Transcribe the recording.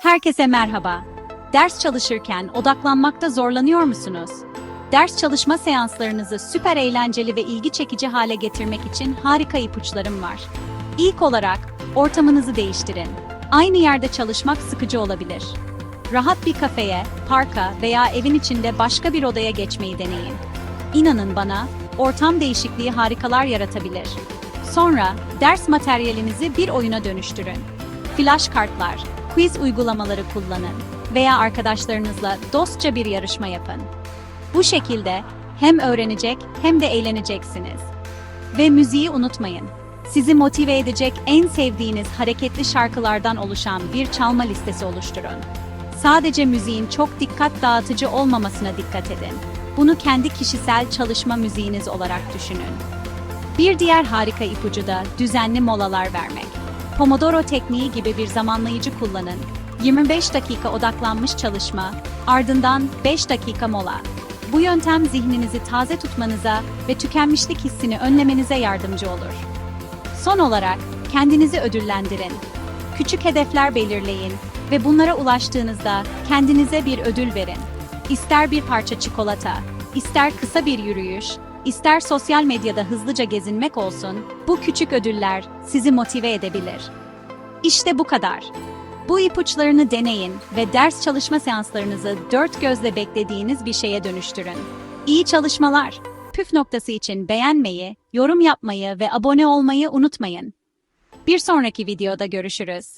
Herkese merhaba. Ders çalışırken odaklanmakta zorlanıyor musunuz? Ders çalışma seanslarınızı süper eğlenceli ve ilgi çekici hale getirmek için harika ipuçlarım var. İlk olarak ortamınızı değiştirin. Aynı yerde çalışmak sıkıcı olabilir. Rahat bir kafeye, parka veya evin içinde başka bir odaya geçmeyi deneyin. İnanın bana, ortam değişikliği harikalar yaratabilir. Sonra ders materyalinizi bir oyuna dönüştürün. Flash kartlar, quiz uygulamaları kullanın veya arkadaşlarınızla dostça bir yarışma yapın. Bu şekilde hem öğrenecek hem de eğleneceksiniz. Ve müziği unutmayın. Sizi motive edecek en sevdiğiniz hareketli şarkılardan oluşan bir çalma listesi oluşturun. Sadece müziğin çok dikkat dağıtıcı olmamasına dikkat edin. Bunu kendi kişisel çalışma müziğiniz olarak düşünün. Bir diğer harika ipucu da düzenli molalar vermek. Pomodoro tekniği gibi bir zamanlayıcı kullanın. 25 dakika odaklanmış çalışma, ardından 5 dakika mola. Bu yöntem zihninizi taze tutmanıza ve tükenmişlik hissini önlemenize yardımcı olur. Son olarak kendinizi ödüllendirin. Küçük hedefler belirleyin ve bunlara ulaştığınızda kendinize bir ödül verin. İster bir parça çikolata, ister kısa bir yürüyüş, ister sosyal medyada hızlıca gezinmek olsun, bu küçük ödüller sizi motive edebilir. İşte bu kadar. Bu ipuçlarını deneyin ve ders çalışma seanslarınızı dört gözle beklediğiniz bir şeye dönüştürün. İyi çalışmalar. Püf noktası için beğenmeyi, yorum yapmayı ve abone olmayı unutmayın. Bir sonraki videoda görüşürüz.